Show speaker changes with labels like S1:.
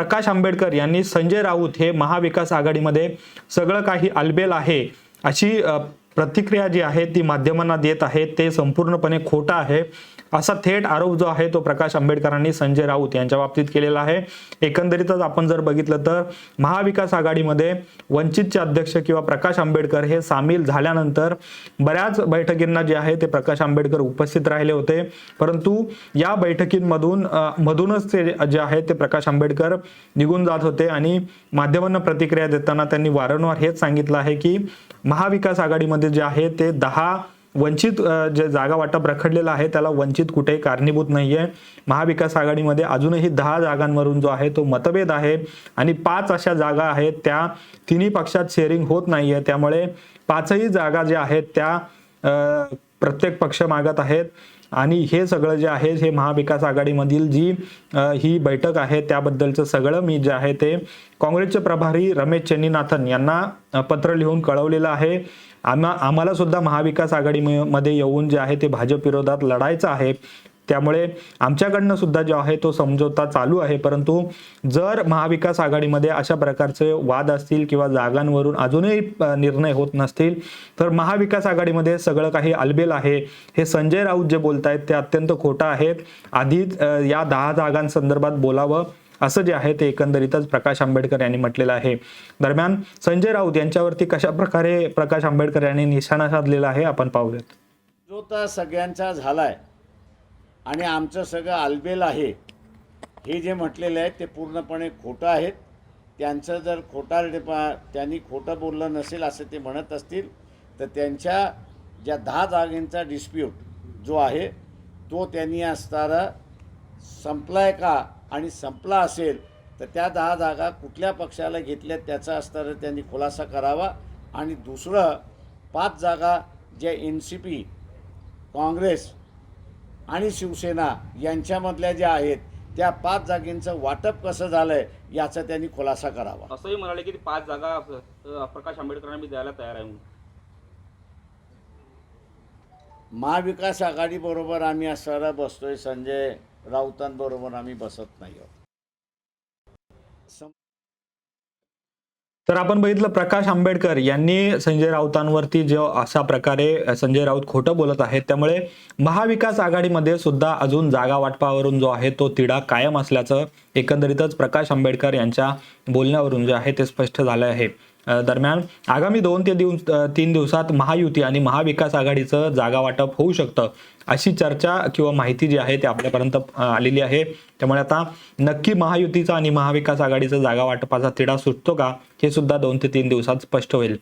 S1: प्रकाश आंबेडकर यांनी संजय राऊत हे महाविकास आघाडीमध्ये सगळं काही अलबेल आहे अशी प्रतिक्रिया जी आहे ती माध्यमांना देत आहे ते संपूर्णपणे खोटं आहे. असा थेट आरोप जो आहे तो प्रकाश आंबेडकरांनी संजय राऊत यांच्या बाबतीत केलेला आहे. एकंदरीतच आपण जर बघितलं तर महाविकास आघाडीमध्ये वंचितचे अध्यक्ष किंवा प्रकाश आंबेडकर हे सामील झाल्यानंतर बऱ्याच बैठकींना जे आहे ते प्रकाश आंबेडकर उपस्थित राहिले होते. परंतु या बैठकींमधून मधूनच ते जे आहे ते प्रकाश आंबेडकर निघून जात होते आणि माध्यमांना प्रतिक्रिया देताना त्यांनी वारंवार हेच सांगितलं आहे की महाविकास आघाडीमध्ये जे आहे ते दहा वंचित जे जागा वाटप रखडलेलं आहे त्याला वंचित कुठेही कारणीभूत नाही आहे महाविकास आघाडीमध्ये अजूनही दहा जागांवरून जो आहे तो मतभेद आहे आणि पाच अशा जागा आहेत त्या तिन्ही पक्षात शेअरिंग होत नाहीये. त्यामुळे पाचही जागा ज्या आहेत त्या प्रत्येक पक्ष मागत आहेत. आणि हे सगळं जे आहे हे महाविकास आघाडीमधील जी ही बैठक आहे त्याबद्दलचं सगळं मी जे आहे ते काँग्रेसचे प्रभारी रमेश चेन्नीनाथन यांना पत्र लिहून कळवलेलं आहे. आम्हा आम्हाला सुद्धा महाविकास आघाडीमध्ये येऊन जे आहे ते भाजप विरोधात लढायचं आहे. त्यामुळे आमच्याकडनं सुद्धा जो आहे तो समझोता चालू आहे. परंतु जर महाविकास आघाडीमध्ये अशा प्रकारचे वाद असतील किंवा जागांवरून अजूनही निर्णय होत नसतील तर महाविकास आघाडीमध्ये सगळं काही अलबेल आहे. हे संजय राऊत जे बोलतायत ते अत्यंत खोटं आहेत. आधीच या दहा जागांसंदर्भात बोलावं असं जे आहे ते एकंदरीतच प्रकाश आंबेडकर यांनी म्हटलेलं आहे. दरम्यान संजय राऊत यांच्यावरती कशा प्रकारे प्रकाश आंबेडकर यांनी निशाणा साधलेला आहे आपण पाहूयात.
S2: जो तर सगळ्यांचा झाला आहे आणि आमचं सगळं आलबेल आहे. हे जे म्हटलेलं आहे ते पूर्णपणे खोटं आहेत. त्यांचं जर खोटा त्यांनी खोटं बोललं नसेल असं ते म्हणत असतील तर त्यांच्या ज्या दहा जागेंचा डिस्प्यूट जो आहे तो त्यांनी असणारा संपला आहे का आणि संपला असेल तर त्या दहा जागा कुठल्या पक्षाला घेतल्यात त्याचा असणारा त्यांनी खुलासा करावा. आणि दुसरं पाच जागा ज्या एन सी पी काँग्रेस आणि शिवसेना यांच्यामधल्या ज्या आहेत त्या पाच जागेंचं वाटप कसं झालं आहे याचा त्यांनी खुलासा करावा.
S3: असंही म्हणाले की पाच जागा अ, प्रकाश आंबेडकरांना मी द्यायला तयार आहे म्हणून.
S2: महाविकास आघाडीबरोबर आम्ही असणारा बसतोय संजय राऊतांबरोबर आम्ही बसत नाही आहोत सं-
S1: तर आपण बघितलं प्रकाश आंबेडकर यांनी संजय राऊतांवरती जे अशा प्रकारे संजय राऊत खोटं बोलत आहेत त्यामुळे महाविकास आघाडीमध्ये सुद्धा अजून जागा वाटपावरून जो आहे तो तिढा कायम असल्याचं एकंदरीतच प्रकाश आंबेडकर यांच्या बोलण्यावरून जे आहे ते स्पष्ट झालं आहे. दरम्यान आगामी दोन ते दिवस तीन दिवसात महायुती आणि महाविकास आघाडीचं जागा वाटप होऊ शकतं अशी चर्चा किंवा माहिती जी आहे ती आपल्यापर्यंत आलेली आहे. त्यामुळे आता नक्की महायुतीचा आणि महाविकास आघाडीचा जागा वाटपाचा तिढा सुटतो का हे सुद्धा दोन ते तीन दिवसात स्पष्ट होईल.